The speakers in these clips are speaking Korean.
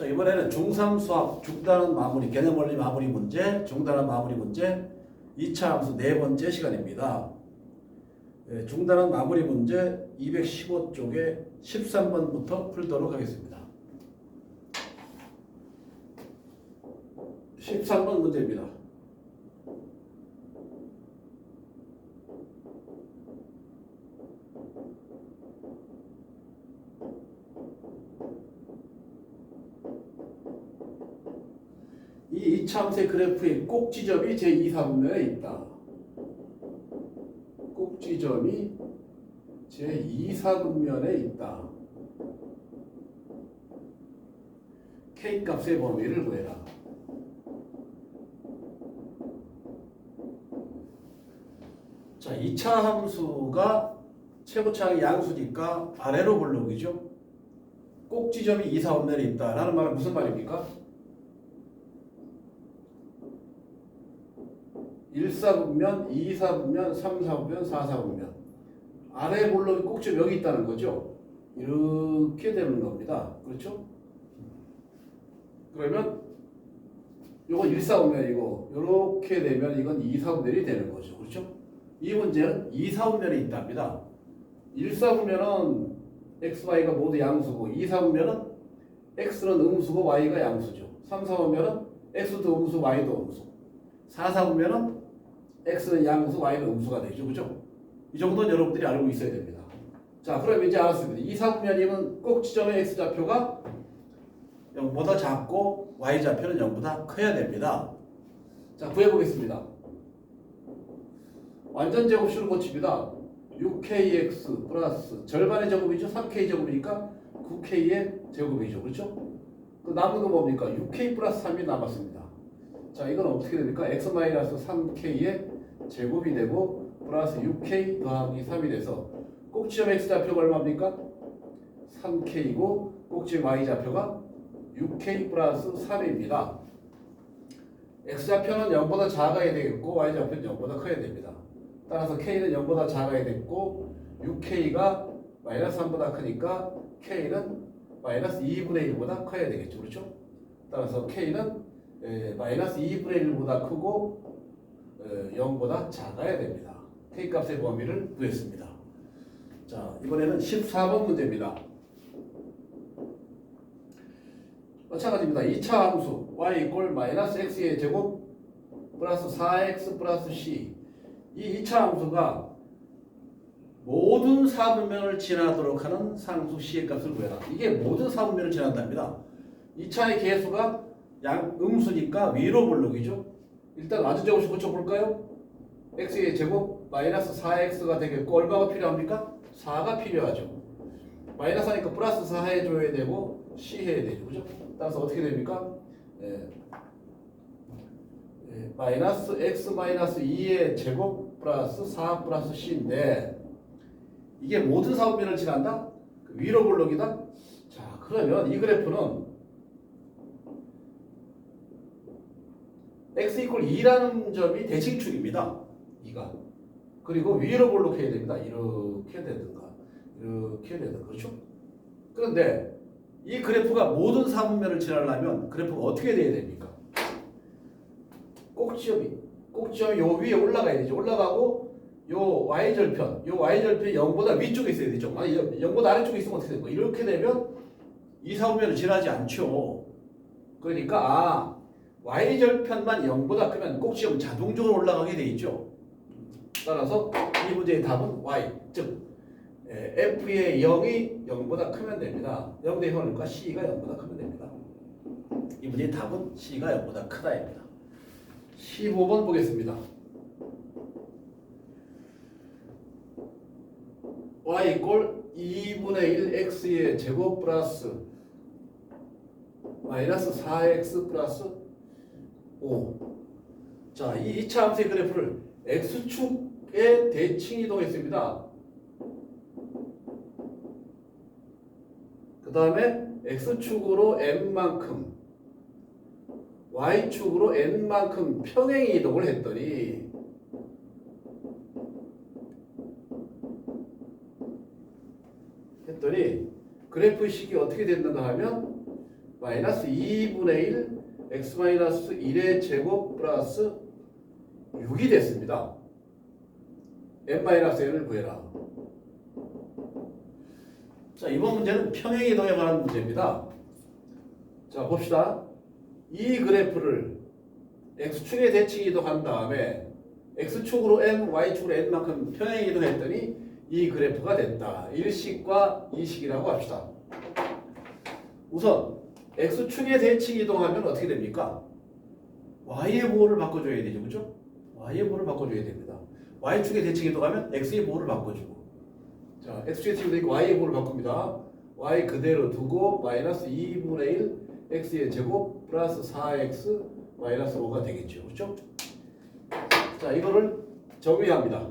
자 이번에는 중3 수학 중단은 마무리 개념 원리 마무리 문제 중단은 마무리 문제 2차 함수 네 번째 시간입니다. 예, 중단은 마무리 문제 215쪽에 13번부터 풀도록 하겠습니다. 13번 문제입니다. 이 이차함수의 그래프의 꼭 지점이 제2, 3분면에 있다. 꼭 지점이 제2, 4분면에 있다. K 값의 범위를 구해라. 자, 2차 함수가 최고차의 양수니까 아래로 볼록이죠. 꼭 지점이 2, 4분면에 있다라는 말은 무슨 말입니까? 1사분면, 2사분면, 3사분면, 4사분면 아래 볼록이 꼭지점 여기 있다는 거죠. 이렇게 되는 겁니다. 그렇죠? 그러면 이거 1사분면이고 이렇게 되면 이건 2사분면이 되는 거죠. 그렇죠? 이 문제는 2사분면에 있답니다. 1사분면은 x, y가 모두 양수고 2사분면은 x는 음수고 y가 양수죠. 3사분면은 x도 음수, y도 음수. 4사분면은 x는 양수, y는 음수가 되죠. 그죠? 이 정도는 여러분들이 알고 있어야 됩니다. 자, 그럼 이제 알았습니다. 2사분면이면 꼭 지점의 x좌표가 0보다 작고 y좌표는 0보다 커야 됩니다. 자, 구해보겠습니다. 완전 제곱식으로 고칩니다. 6kx 플러스 절반의 제곱이죠. 3k 제곱이니까 9k의 제곱이죠. 그렇죠? 그 남은 건 뭡니까? 6k 플러스 3이 남았습니다. 자, 이건 어떻게 됩니까? x 마이너스 3k의 제곱이 되고 플러스 6k 더하기 3이 돼서 꼭지점 x 좌표가 얼마입니까? 3k이고 꼭지점 y 좌표가 6k 플러스 3입니다. x 좌표는 0보다 작아야 되겠고 y 좌표는 0보다 커야 됩니다. 따라서 k는 0보다 작아야 됐고 6k가 마이너스 3보다 크니까 k는 마이너스 2분의 1보다 커야 되겠죠. 그렇죠? 따라서 k는 에, 마이너스 2분의 1보다 크고 에, 0보다 작아야 됩니다. k 값의 범위를 구했습니다. 자 이번에는 14번 문제입니다. 마찬가지입니다. 2차 함수 y 이꼴 마이너스 x의 제곱 플러스 4x 플러스 c 이 2차 함수가 모든 사분면을 지나도록 하는 상수 c의 값을 구해라. 이게 모든 사분면을 지난답니다. 2차의 개수가 양 음수니까 위로 볼록이죠. 일단 아주제곱식 고쳐볼까요? x의 제곱 마이너스 4x가 되겠고 얼마가 필요합니까? 4가 필요하죠. 마이너스 하니까 플러스 4 해줘야 되고 c 해야 되죠. 그죠? 따라서 어떻게 됩니까? 예. 예, 마이너스 x 마이너스 2의 제곱 플러스 4 플러스 c인데 이게 모든 사분면을 지난다? 그 위로 볼록이다? 자 그러면 이 그래프는 x 이퀄 2라는 점이 대칭축입니다. 2가 그리고 위로 볼록해야 됩니다. 이렇게 되든가 이렇게 되든가 그렇죠? 그런데 이 그래프가 모든 사분면을 지나려면 그래프가 어떻게 돼야 됩니까? 꼭지점이 꼭지점이 요 위에 올라가야 되죠. 올라가고 요 y절편, 요 y절편이 0보다 위쪽에 있어야 되죠. 아니 0보다 아래쪽에 있으면 어떻게 되는 거야? 이렇게 되면 이 사분면을 지나지 않죠. 그러니까 아 y절편만 0보다 크면 꼭지점은 자동적으로 올라가게 돼 있죠. 따라서 이 문제의 답은 y, 즉 예, f의 0이 0보다 크면 됩니다. 0대 0이니까 c가 0보다 크면 됩니다. 이 문제의 답은 c가 0보다 크다입니다. 15번 보겠습니다. y 이꼴 2분의 1 x의 제곱 플러스 마이너스 4x 플러스 5. 자, 이 2차 함수의 그래프를 x축에 대칭 이동했습니다. 그 다음에 x축으로 n만큼 y축으로 n만큼 평행 이동을 했더니 했더니 그래프식이 어떻게 됐는가 하면 마이너스 2분의 1 x 마이너스 1의 제곱 플러스 6이 됐습니다. n 마이너스 1을 구해라. 자 이번 문제는 평행 이동에 관한 문제입니다. 자 봅시다. 이 그래프를 x축에 대칭 이동한 다음에 x축으로 n, y축으로 n만큼 평행 이동했더니 이 그래프가 됐다. 1식과 2식이라고 합시다. 우선 x축에 대칭 이동하면 어떻게 됩니까? y의 보호를 바꿔줘야 되죠. 그죠? y의 보호를 바꿔줘야 됩니다. y축에 대칭 이동하면 x의 보호를 바꿔주고 자, x축에 대칭 이동하니까 y의 보호를 바꿉니다. y 그대로 두고 마이너스 2분의 1 x의 제곱 플러스 4x 마이너스 5가 되겠죠. 그렇죠? 자, 이거를 정의합니다.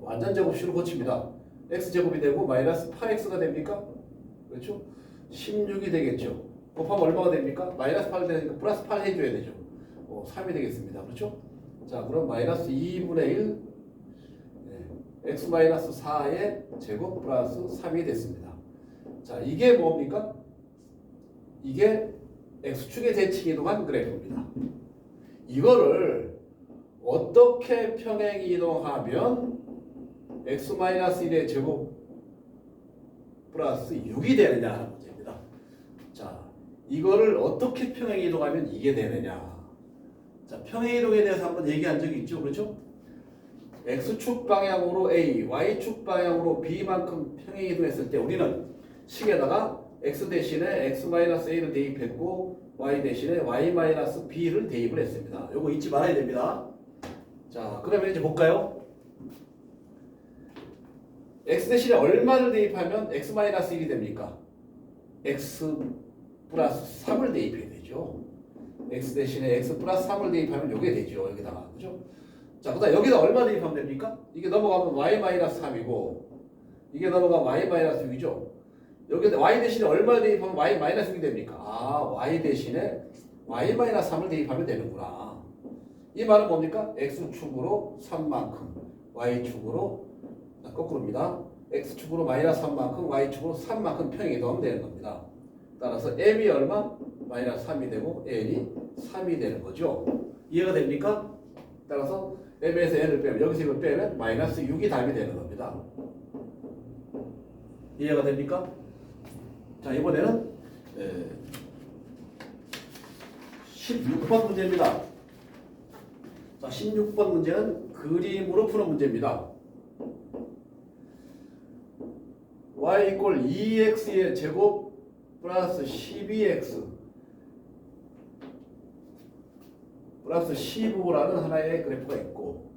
완전 제곱식으로 고칩니다. x제곱이 되고 마이너스 8x가 됩니까? 그렇죠? 16이 되겠죠. 곱하면 얼마가 됩니까? 마이너스 8 되니까 플러스 8 해줘야 되죠. 어, 3이 되겠습니다. 그렇죠? 자, 그럼 마이너스 2분의 1 네, x 마이너스 4의 제곱 플러스 3이 됐습니다. 자, 이게 뭡니까? 이게 x축에 대칭 이동한 그래프입니다. 이거를 어떻게 평행 이동하면 x-1의 제곱 플러스 6이 되느냐 하는 문제입니다. 자, 이거를 어떻게 평행 이동하면 이게 되느냐. 자, 평행 이동에 대해서 한번 얘기한 적이 있죠. 그렇죠? x축 방향으로 a, y축 방향으로 b만큼 평행 이동했을 때 우리는 식에다가 x 대신에 x-a를 대입했고 y 대신에 y-b를 대입을 했습니다. 요거 잊지 말아야 됩니다. 자, 그러면 이제 볼까요? x 대신에 얼마를 대입하면 x-1이 됩니까? x 플러스 3을 대입해야 되죠. x 대신에 x 플러스 3을 대입하면 요게 되죠. 여기다가. 그죠? 자, 그 다음 여기다 얼마 대입하면 됩니까? 이게 넘어가면 y-3이고 이게 넘어가면 y-6이죠. 여기다 y 대신에 얼마 대입하면 y-6이 됩니까? 아, y 대신에 y-3을 대입하면 되는구나. 이 말은 뭡니까? x축으로 3만큼, y축으로 자, 거꾸로입니다. x축으로 마이너스 3만큼, y축으로 3만큼 평이동하면 되는 겁니다. 따라서 m이 얼마? 마이너스 3이 되고 n이 3이 되는 거죠. 이해가 됩니까? 따라서 m에서 n을 빼면 여기서 이걸 빼면 마이너스 6이 답이 되는 겁니다. 이해가 됩니까? 자 이번에는 에, 16번 문제입니다. 자 16번 문제는 그림으로 푸는 문제입니다. y 이꼴 2x의 제곱 플러스 12x 플러스 15라는 하나의 그래프가 있고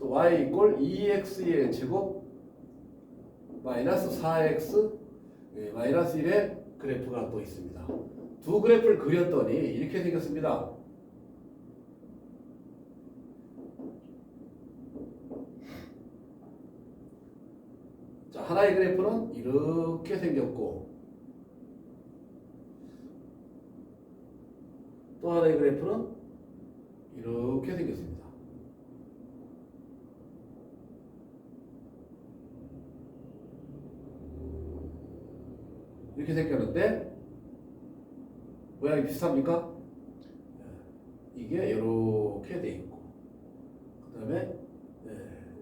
또 y 이꼴 2x의 제곱 마이너스 4x 예, 마이너스 1의 그래프가 또 있습니다. 두 그래프를 그렸더니 이렇게 생겼습니다. 자, 하나의 그래프는 이렇게 생겼고 또 하나의 그래프는 이렇게 생겼습니다. 이렇게 생겼는데 모양이 비슷합니까? 이게 이렇게 돼 있고 그 다음에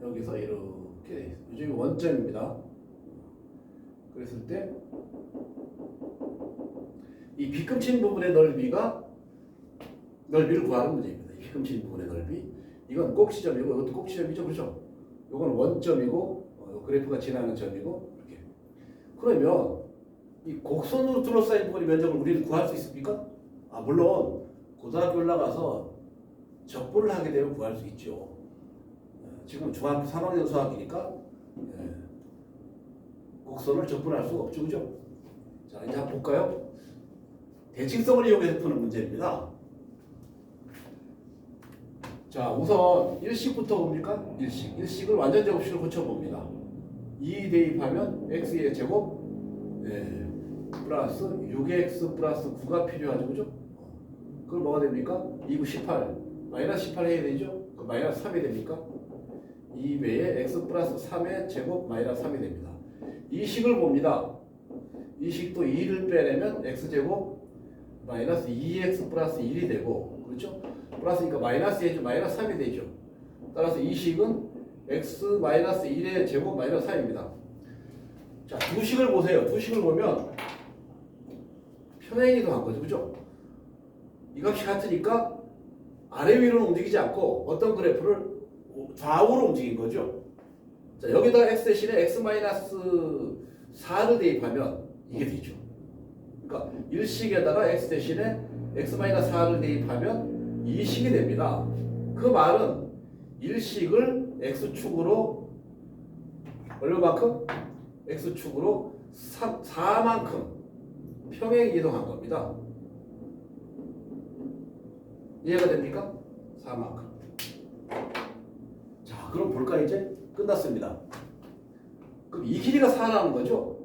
여기서 이렇게 돼 있어요. 요즘이 원점입니다. 그랬을 때 이 비금친 부분의 넓이가 넓이를 구하는 문제입니다. 이 비금친 부분의 넓이 이건 꼭지점이고 이것도 꼭지점이죠, 그렇죠? 이건 원점이고 어, 그래프가 지나는 점이고 이렇게 그러면 이 곡선으로 둘러싸인 부분의 면적을 우리는 구할 수 있습니까? 아 물론 고등학교 올라가서 적분을 하게 되면 구할 수 있죠. 어, 지금 중학교 3학년 수학이니까 예, 곡선을 적분할 수가 없죠, 그죠? 자 이제 한번 볼까요? 대칭성을 이용해서 푸는 문제입니다. 자 우선 1식부터 봅니까? 1식. 1식을 완전 제곱식으로 고쳐봅니다. 2 대입하면 x의 제곱 예, 플러스 6x 플러스 9가 필요하죠. 그죠? 그럼 뭐가 됩니까? 2구 18. 마이너스 18 해야 되죠? 그 마이너스 3이 됩니까? 2배의 x 플러스 3의 제곱 마이너스 3이 됩니다. 이 식을 봅니다. 이 식도 2를 빼내면 x제곱 마이너스 2x 플러스 1이 되고 그렇죠? 플러스니까 마이너스 해주 마이너스 3이 되죠. 따라서 이 식은 x 마이너스 1의 제곱 마이너스 3입니다. 자, 두 식을 보세요. 두 식을 보면 평행이도 한 거죠. 그죠? 이 값이 같으니까 아래 위로는 움직이지 않고 어떤 그래프를 좌우로 움직인 거죠. 자, 여기다 x 대신에 x 마이너스 4를 대입하면 이게 되죠. 그러니까 1식에다가 x 대신에 x 마이너스 4를 대입하면 2식이 됩니다. 그 말은 1식을 x축으로 얼마만큼? x축으로 3, 4만큼 평행 이동한 겁니다. 이해가 됩니까? 4만큼. 자, 그럼 볼까 이제? 끝났습니다. 그럼 이 길이가 4라는 거죠?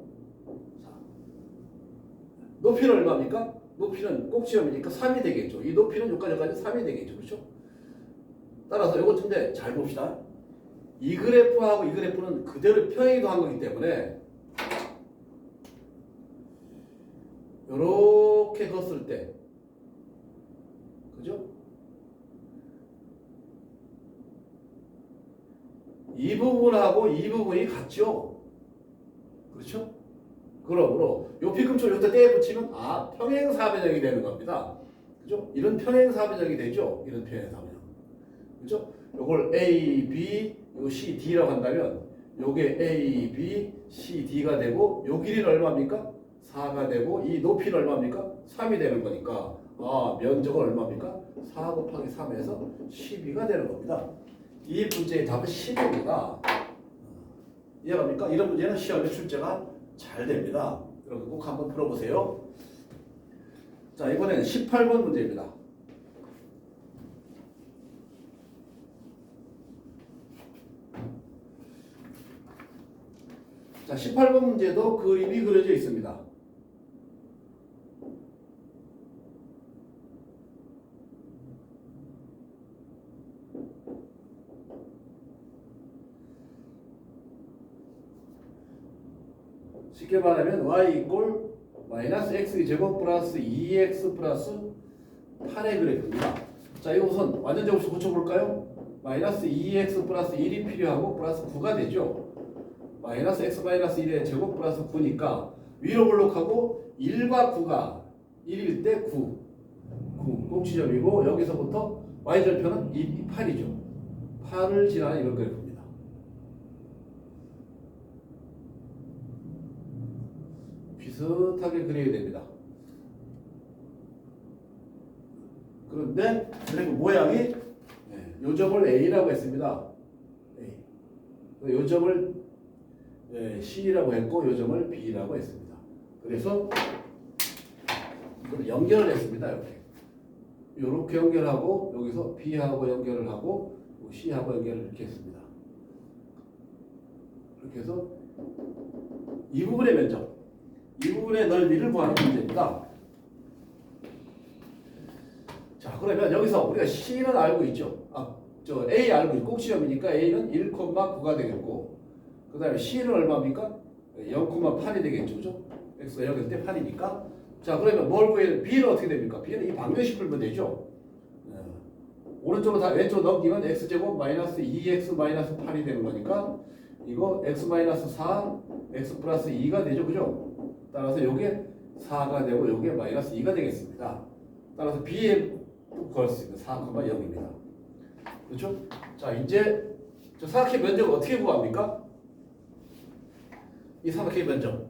자, 높이는 얼마입니까? 높이는 꼭지점이니까 3이 되겠죠. 이 높이는 여기까지 여기까지 3이 되겠죠. 그렇죠? 따라서 이것 근데 잘 봅시다. 이 그래프하고 이 그래프는 그대로 평행이동 한 거기 때문에 이렇게 걷을 때 그죠? 이 부분하고 이 부분이 같죠? 그렇죠? 그러므로 요 피금초 여기다 떼 붙이면 아 평행사변형이 되는 겁니다. 그죠? 이런 평행사변형이 되죠? 이런 평행사변형. 그죠? 요걸 A, B, 요 C, D라고 한다면 요게 A, B, C, D가 되고 요 길이는 얼마입니까? 4가 되고 이 높이는 얼마입니까? 3이 되는 거니까 아 면적은 얼마입니까? 4 곱하기 3에서 12가 되는 겁니다. 이 문제의 답은 10입니다. 이해갑니까? 이런 문제는 시험에 출제가 잘 됩니다. 여러분 꼭 한번 풀어보세요. 자 이번에는 18번 문제입니다. 자 18번 문제도 그림이 그려져 있습니다. 쉽게 말하면 y 이꼴 마이너스 x 제곱 플러스 2x 플러스 8의 그래프입니다. 자, 이거 우선 완전적으로 고쳐볼까요? 마이너스 2x 플러스 1이 필요하고 플러스 9가 되죠. 마이너스 x 마이너스 1의 제곱 플러스 9니까 위로 블록하고 1과 9가 1일 때 9. 9 꼭지점이고 여기서부터 y절편은 2, 8이죠. 8을 지나는 이런 그래프입니다. 비슷하게 그려야 됩니다. 그런데 그리고 모양이 네, 요 점을 A라고 했습니다. A. 요 점을 예, C라고 했고 요 점을 B라고 했습니다. 그래서 이걸 연결을 했습니다. 이렇게. 이렇게 연결하고 여기서 B하고 연결을 하고 C하고 연결을 이렇게 했습니다. 이렇게 해서 이 부분의 면적 이 부분의 넓이를 구하는 문제입니다. 자, 그러면 여기서 우리가 C는 알고 있죠. 아, 저 A 알고 있고 꼭지점이니까 A는 1,9가 되겠고, 그 다음에 C는 얼마입니까? 0,8이 되겠죠. 그죠? X가 여기서 때 8이니까. 자, 그러면 뭘 구해야 B는 어떻게 됩니까? B는 이 방정식 풀면 되죠. 네. 오른쪽으로 다 왼쪽 넘기면 X제곱 마이너스 2X 마이너스 8이 되는 거니까, 이거 X 마이너스 4, X 플러스 2가 되죠. 그죠? 따라서 요게 4가 되고 요게 마이너스 2가 되겠습니다. 따라서 B에 구할 수 있는 4,0입니다. 그렇죠? 자, 이제 저 사각형 면적 어떻게 구합니까? 이 사각형 면적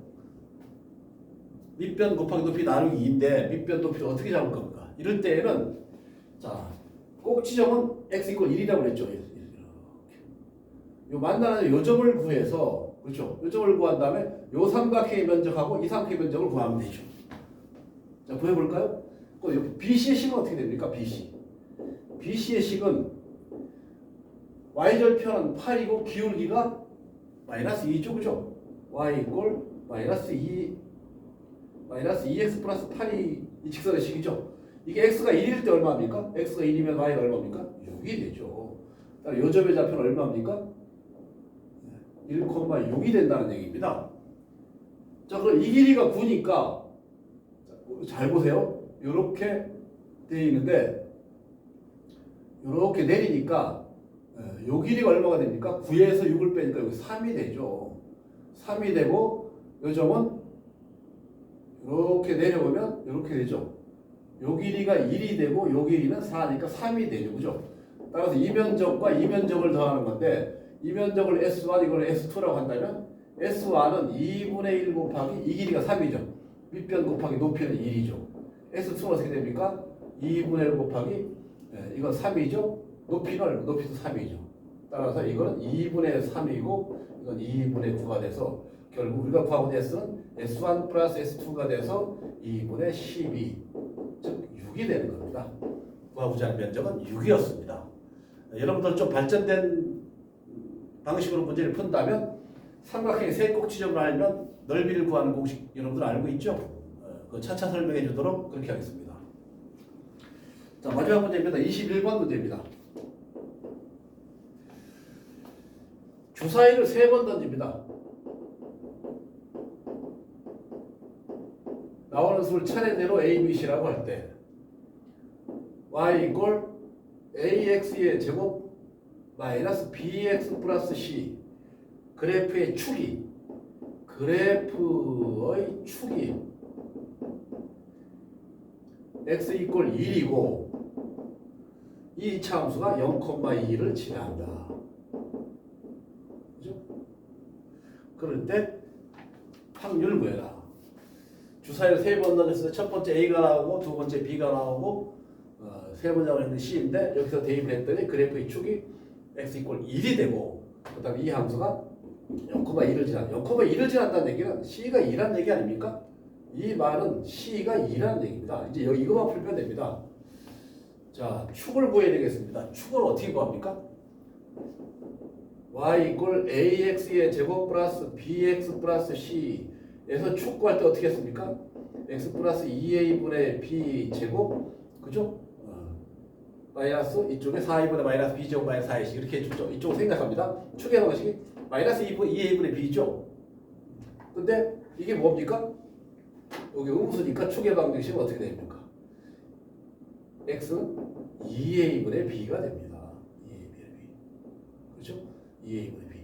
밑변 곱하기 높이 나누기 2인데 밑변 높이를 어떻게 잡을 겁니까? 이럴 때에는 자, 꼭지점은 x 이퀄 1이라고 그랬죠. 이렇게. 요 만나는 요 점을 구해서 그렇죠. 요 점을 구한 다음에 요 삼각형의 면적하고 이 삼각형의 면적을 구하면 되죠. 자, 구해볼까요? 그 BC의 식은 어떻게 됩니까? BC. BC의 식은 y절편은 8이고 기울기가 마이너스 2죠. 그죠? y 이꼴 마이너스 2 마이너스 2x 플러스 8이 이 직선의 식이죠. 이게 x가 1일 때 얼마입니까? x가 1이면 y가 얼마입니까? 6이 되죠. 따라 요 점의 좌표는 얼마입니까? 1,6이 된다는 얘기입니다. 자, 그럼 이 길이가 9니까 잘 보세요. 이렇게 되어 있는데 이렇게 내리니까 예, 요 길이가 얼마가 됩니까? 9에서 6을 빼니까 여기 3이 되죠. 3이 되고 요 점은 이렇게 내려오면 이렇게 되죠. 요 길이가 1이 되고 요 길이는 4니까 3이 되죠. 그죠? 따라서 이면적과 이면적을 더하는 건데 이면적을 S1 이걸 S2라고 한다면 S1은 2분의 1 곱하기 이 길이가 3이죠. 밑변 곱하기 높이는 1이죠. S2는 어떻게 됩니까? 2분의 1 곱하기 예, 이건 3이죠. 높이는? 높이도 3이죠. 따라서 이거는 2분의 3이고 이건 2분의 9가 돼서 결국 우리가 구하고 S는 S1 플러스 S2가 돼서 2분의 12, 즉 6이 되는 겁니다. 구하고자 면적은 6이었습니다. 여러분들 좀 발전된 방식으로 문제를 푼다면 삼각형의 세 꼭 지점을 알면 넓이를 구하는 공식 여러분들 알고 있죠? 어, 그 차차 설명해 주도록 그렇게 하겠습니다. 자 마지막 문제입니다. 21번 문제입니다. 주사위를 세 번 던집니다. 나오는 수를 차례대로 A, B, C라고 할 때 y 이꼴 ax의 제곱 마이너스 bx 플러스 c 그래프의 축이 그래프의 축이 x 이꼴 1이고 이 참수가 0,2를 지나간다. 그죠? 그럴 때 확률 구해라. 주사위를 세번 던졌을 때 첫 번째 A가 나오고 두 번째 B가 나오고 어, 세 번째 나오는 C인데 여기서 대입을 했더니 그래프의 축이 x 이꼴 1이 되고 그다음에 이 함수가 0,1을 지난 0,1을 지난다는 얘기는 C가 2라는 얘기 아닙니까? 이 말은 C가 2라는 얘기입니다. 이제 여기 이거만 풀면 됩니다. 자, 축을 구해야 되겠습니다. 축을 어떻게 구합니까? y 이꼴 ax의 제곱 플러스 bx 플러스 c에서 축 구할 때 어떻게 했습니까? x 플러스 2a분의 b 제곱 그죠? 어, 마이너스 이쪽에 4a분의 마이너스 b 제곱 마이너스 4ac 이렇게 해주죠. 이쪽을 생각합니다. 축의 방식이 마이너스 2분 2a분의 b죠. 근데 이게 뭡니까? 여기 음수니까 축의 방정식은 어떻게 됩니까? x는 2a분의 b가 됩니다. 2a분의 b. 그렇죠? 2a분의 b.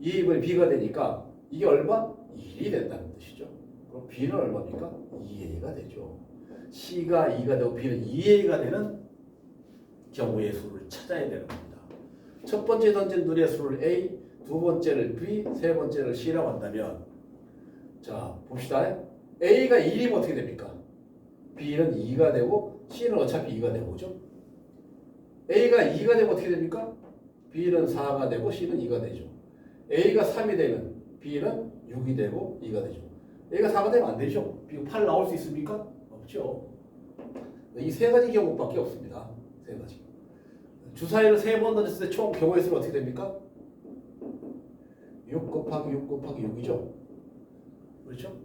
2a분의 b가 되니까 이게 얼마? 1이 된다는 뜻이죠. 그럼 b는 얼마입니까? 2a가 되죠. c가 2가 되고 b는 2a가 되는 경우의 수를 찾아야 되는 겁니다. 첫 번째 던진 눈의 수를 a, 두 번째를 b, 세 번째를 c라고 한다면 자 봅시다. a가 1이면 어떻게 됩니까? b는 2가 되고 c는 어차피 2가 되고 그죠? a가 2가 되면 어떻게 됩니까? b는 4가 되고 c는 2가 되죠. a가 3이 되면 b는 6이 되고 2가 되죠. a가 4가 되면 안 되죠. b가 8 나올 수 있습니까? 없죠. 이 세 가지 경우밖에 없습니다. 세 가지. 주사위를 세 번 던졌을 때 총 경우의 수는 어떻게 됩니까? 6 곱하기 6 곱하기 6이죠. 그렇죠?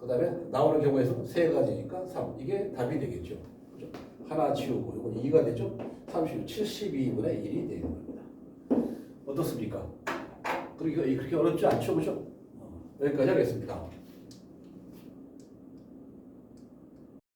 그 다음에 나오는 경우의 수는 세 가지니까 3. 이게 답이 되겠죠. 그죠? 하나 지우고 이건 2가 되죠. 36, 72분의 1이 되는 겁니다. 어떻습니까? 그렇게, 그렇게 어렵지 않죠. 그죠? 어, 여기까지 하겠습니다.